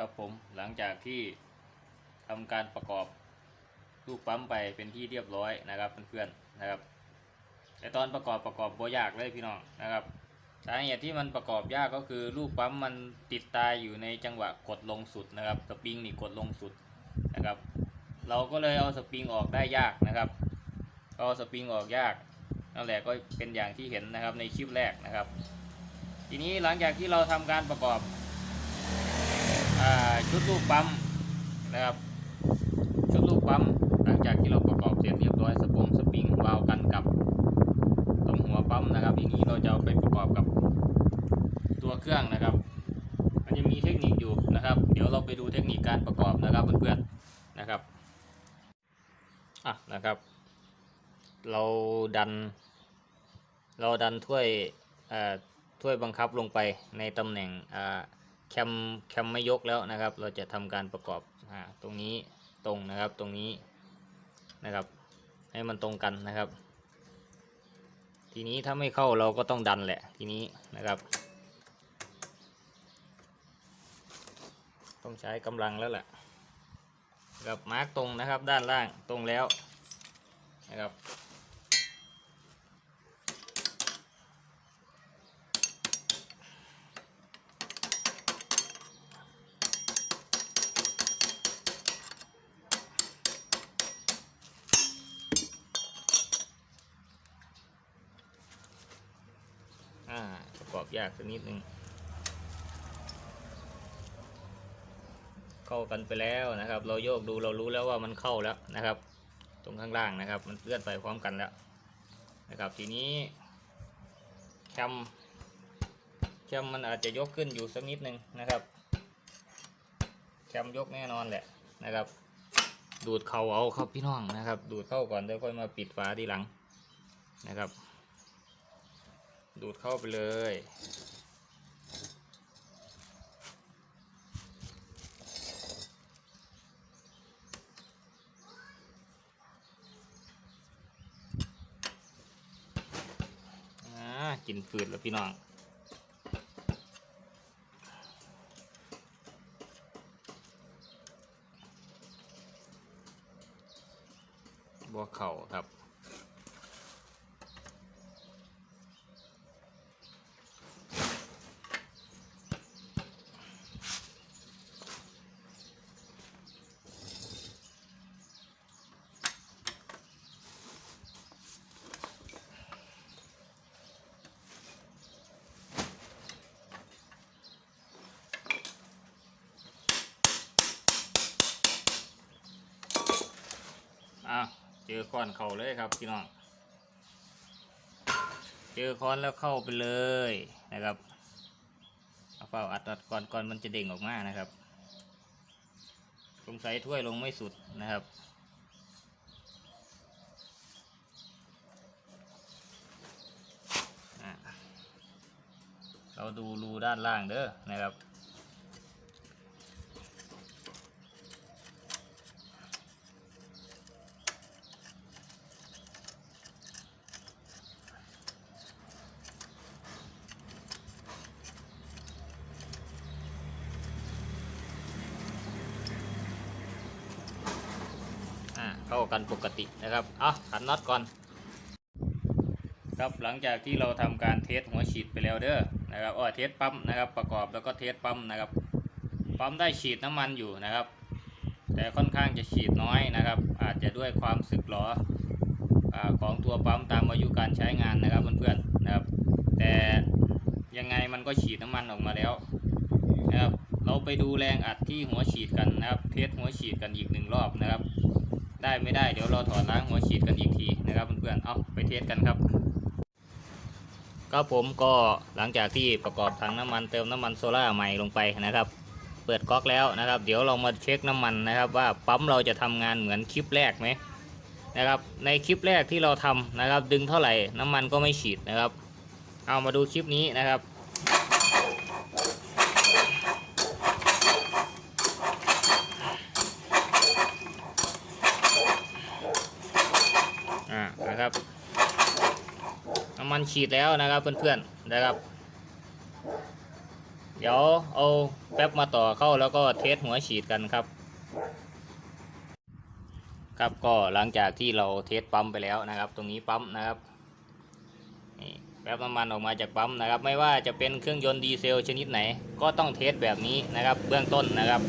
ครับผมหลังจากที่ทำการประกอบลูกปั๊มไปเป็นที่เรียบร้อยนะครับเพื่อนๆนะครับ แต่ตอนประกอบประกอบบ่ยากเลยพี่น้องนะครับสาเหตุที่มันประกอบยากก็คือลูกปั๊มมันติดตายอยู่ในจังหวะกดลงสุดนะครับสปริงนี่กดลงสุดนะครับ เราก็เลยเอาสปริงออกได้ยากนะครับเอาสปริงออกยากนั่นแหละก็เป็นอย่างที่เห็นนะครับในคลิปแรกนะครับ ทีนี้หลังจากที่เราทำการประกอบ ชุดลูกปั๊มนะครับชุดลูกปั๊มหลังจากที่เราประกอบเสร็จเรียบร้อยสปงสปริงวาล์วกันกับ ตรงหัวปั๊มนะครับทีนี้เราจะเอาไปประกอบกับตัวเครื่องนะครับ มันจะมีเทคนิคอยู่นะครับ เดี๋ยวเราไปดูเทคนิคการประกอบนะครับเพื่อนๆนะครับอะนะครับ เราดัน เราดันถ้วยถ้วยบังคับลงไปในตำแหน่งอ่า แคมแคมไม่ยกแล้วนะครับ เราจะทำการประกอบอตรงนี้ตรงนะครับตรงนี้นะครับ ให้มันตรงกันนะครับ ทีนี้ถ้าไม่เข้าเราก็ต้องดันแหละทีนี้นะครับ ต้องใช้กำลังแล้วแหละนะครับมาร์กตรงนะครับด้านล่างตรงแล้วนะครับ อ่าประกอบยากสักนิดนึงเข้ากันไปแล้วนะครับ เราโยกดูเรารู้แล้วว่ามันเข้าแล้วนะครับ ตรงข้างล่างนะครับ มันเลื่อนไปพร้อมกันแล้วนะครับ ทีนี้แคมแคมมันอาจจะยกขึ้นอยู่สักนิดนึงนะครับแคมยกแน่นอนแหละนะครับ ดูดเข่าเอาครับพี่น้องนะครับ ดูดเข้าก่อนแล้วค่อยมาปิดฝาทีหลังนะครับ ดูดเข้าไปเลยอ่ากินฝืดแล้วพี่น้องบัวเข่าครับ อ้าวเจ อค้อนเข่าเลยครับพี่น้อง เจอค้อนแล้วเข้าไปเลยนะครับเอาเฝ้าอัดอัดก่อนก่อนมันจะเด้งออกมานะครับสงสัยถ้วยลงไม่สุดนะครับเราดูรูด้านล่างเด้อนะครับ อ่า เข้ากันปกตินะครับเอาขันน็อตก่อน ครับหลังจากที่เราทำการเทสหัวฉีดไปแล้วเด้อนะครับอ๋อเทสปั๊มนะครับประกอบแล้วก็เทสปั๊มนะครับปั๊มได้ฉีดน้ำมันอยู่นะครับ แต่ค่อนข้างจะฉีดน้อยนะครับ อาจจะด้วยความสึกหรออของตัวปั๊มตามอายุการใช้งานนะครับเพื่อนๆนะครับ แต่ยังไงมันก็ฉีดน้ำมันออกมาแล้วนะครับเราไปดูแรงอัดที่หัวฉีดกันนะครับ เทสหัวฉีดกันอีกหนึ่งรอบนะครับ ได้ไม่ได้เดี๋ยวเราถอดล้างหัวฉีดกันอีกทีนะครับเพื่อนๆเอาไปเทสกันครับก็ผมก็หลังจากที่ประกอบถังน้ำมันเติมน้ำมันโซล่าใหม่ลงไปนะครับ เปิดก๊อกแล้วนะครับ เดี๋ยวเรามาเช็คน้ำมันนะครับ ว่าปั๊มเราจะทำงานเหมือนคลิปแรกไหมนะครับในคลิปแรกที่เราทำนะครับ ดึงเท่าไหร่น้ำมันก็ไม่ฉีดนะครับ เอามาดูคลิปนี้นะครับ อ่านะครับ น้ำ มันฉีดแล้วนะครับ เพื่อนๆนะครับ เดี๋ยวเอาแป๊บมาต่อเข้าแล้วก็เทสหัวฉีดกันครับ ครับก็หลังจากที่เราเทสปั๊มไปแล้วนะครับ ตรงนี้ปั๊มนะครับนี่แป๊บน้ำมันออกมาจากปั๊มนะครับ ไม่ว่าจะเป็นเครื่องยนต์ดีเซลชนิดไหน ก็ต้องเทสแบบนี้นะครับ เบื้องต้นนะครับ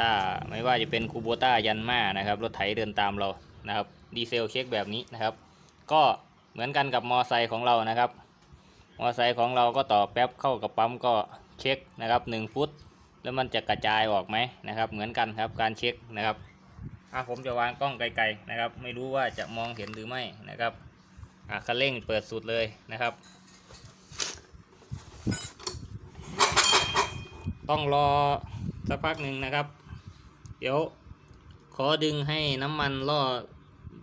อ่าไม่ว่าจะเป็นคูโบต้ายันมานะครับรถไถเดินตามเรานะครับ ดีเซลเช็คแบบนี้นะครับ ก็ เหมือนกันกับมอไซค์ของเรานะครับ มอไซค์ของเราก็ต่อแป๊บเข้ากับปั๊มก็เช็คนะครับ1ฟุต แล้วมันจะกระจายออกไหมนะครับ เหมือนกันครับการเช็คนะครับอะผมจะวางกล้องไกลๆนะครับ ไม่รู้ว่าจะมองเห็นหรือไม่นะครับอะคันเร่งเปิดสุดเลยนะครับ ต้องรอสักพักหนึ่งนะครับ เดี๋ยวขอดึงให้น้ำมันล่อ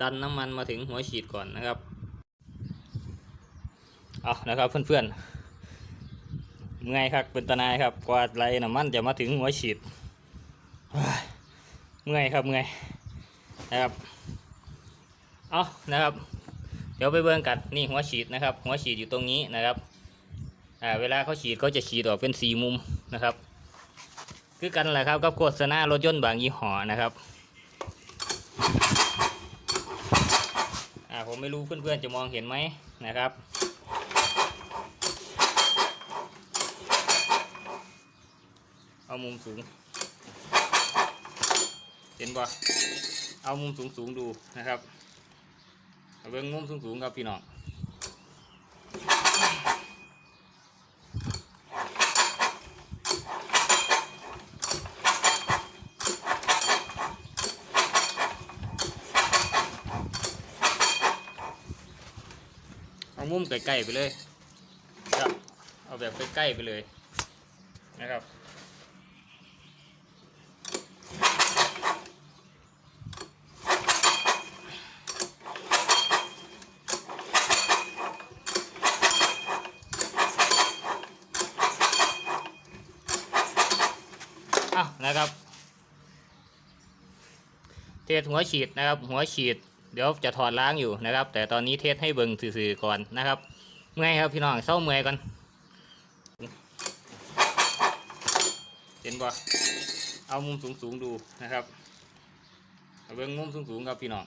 ดันน้ำมันมาถึงหัวฉีดก่อนนะครับ เอานะครับเพื่อนๆเมื่อยครับเป็นตนายครับกว่าไรน้ำมันจะมาถึงหัวฉีดเมื่อยครับเมื่อยนะครับเอานะครับ เดี๋ยวไปเบิ่งกันนี่หัวฉีดนะครับ หัวฉีดอยู่ตรงนี้นะครับอ่าเวลาเขาฉีดเขาจะฉีดออกเป็นสีมุมนะครับ คือกันแหละครับกับโฆษณารถยนต์บางยี่ห้อนะครับอ่าผมไม่รู้เพื่อนๆจะมองเห็นไหมนะครับ เอามุมสูง เห็นบ่เอามุมสูงสูงดูนะครับเอาเบิ่งมุมสูงสูงครับพี่น้องเอามุมใกล้ๆไปเลยครับเอาแบบใกล้ๆไปเลยนะครับ อ้าวนะครับ เทสหัวฉีดนะครับ หัวฉีด เดี๋ยวจะถอดล้างอยู่นะครับ แต่ตอนนี้เทสให้เบิ่งสื่อๆก่อนนะครับเมื่อยครับพี่น้องเศร้าเมื่อยก่อนเห็นบ่เอามุมสูงๆดูนะครับเบิ่งมุมสูงๆครับพี่น้อง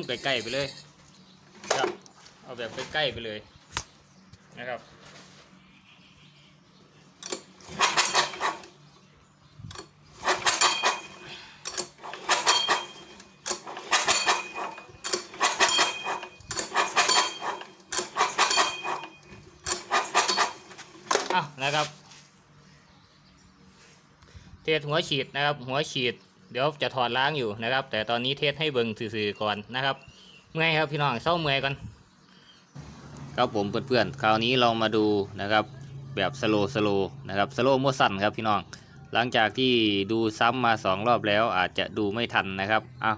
มใกล้ๆไปเลยครับเอาแบบใกล้ๆไปเลยนะครับอ้านะครับ เทสหัวฉีดนะครับ หัวฉีด เดี๋ยวจะถอดล้างอยู่นะครับ แต่ตอนนี้เทสให้เบิ่งสื่อๆก่อนนะครับ เมื่อยครับพี่น้องเศร้าเมื่อยก่อนครับผมเพื่อนๆคราวนี้เรามาดูนะครับ แบบสโลสโลนะครับสโลโมสั่นครับพี่น้อง หลังจากที่ดูซ้ำมาสองรอบแล้วอาจจะดูไม่ทันนะครับอ้า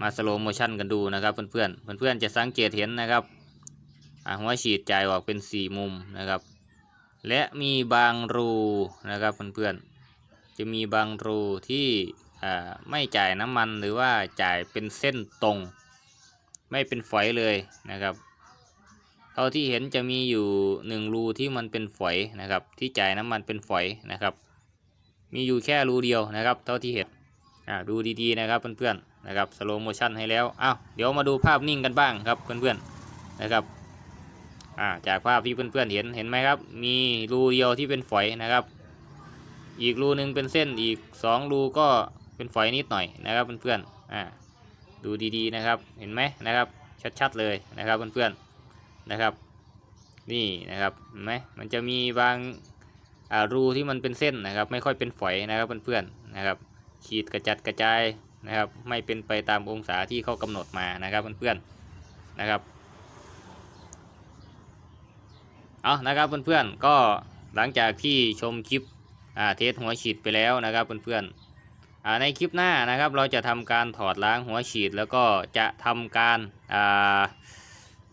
มาสโลโมชั่นกันดูนะครับเพื่อนๆเพื่อนๆจะสังเกตเห็นนะครับหัวฉีดจ่ายออกเป็นสี่มุมนะครับ และมีบางรูนะครับเพื่อนๆจะมีบางรูที่ ไม่จ่ายน้ำมันหรือว่าจ่ายเป็นเส้นตรง ไม่เป็นฝอยเลยนะครับ เท่าที่เห็นจะมีอยู่หนึ่งรูที่มันเป็นฝอยนะครับ ที่จ่ายน้ำมันเป็นฝอยนะครับ มีอยู่แค่รูเดียวนะครับ เท่าที่เห็นดูดีๆนะครับเพื่อนๆนะครับสโลโมชันให้แล้วอ้าวเดี๋ยวมาดูภาพนิ่งกันบ้างครับเพื่อนๆนะครับจากภาพที่เพื่อนๆเห็นเห็นไหมครับ มีรูเดียวที่เป็นฝอยนะครับ อีกรูหนึ่งเป็นเส้นอีกสองรูก็ เป็นฝอยนิดหน่อยนะครับเพื่อนๆอ่าดูดีๆนะครับเห็นไหมนะครับชัดๆเลยนะครับเพื่อนๆนะครับ นี่นะครับเห็นไหมมันจะมีบางอ่ารูที่มันเป็นเส้นนะครับ ไม่ค่อยเป็นฝอยนะครับเพื่อนๆนะครับ ขีดกระจัดกระจายนะครับ ไม่เป็นไปตามองศาที่เขากำหนดมานะครับเพื่อนๆนะครับเอานะครับเพื่อนๆก็หลังจากที่ชมคลิปอ่าเทสหัวฉีดไปแล้วนะครับเพื่อนๆอ่า ในคลิปหน้านะครับเราจะทำการถอดล้างหัวฉีด แล้วก็จะทำการา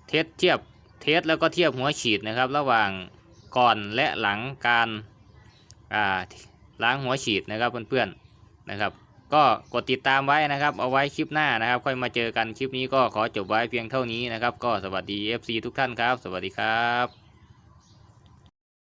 เทสเทียบเทสแล้วก็เทียบหัวฉีดนะครับ ระหว่างก่อนและหลังการาล้างหัวฉีดนะครับเพื่อนๆนะครับ ก็กดติดตามไว้นะครับ เอาไว้คลิปหน้านะครับ ค่อยมาเจอกันคลิปนี้ก็ขอจบไว้เพียงเท่านี้นะครับ ก็สวัสดี FC ทุกท่านครับ สวัสดีครับ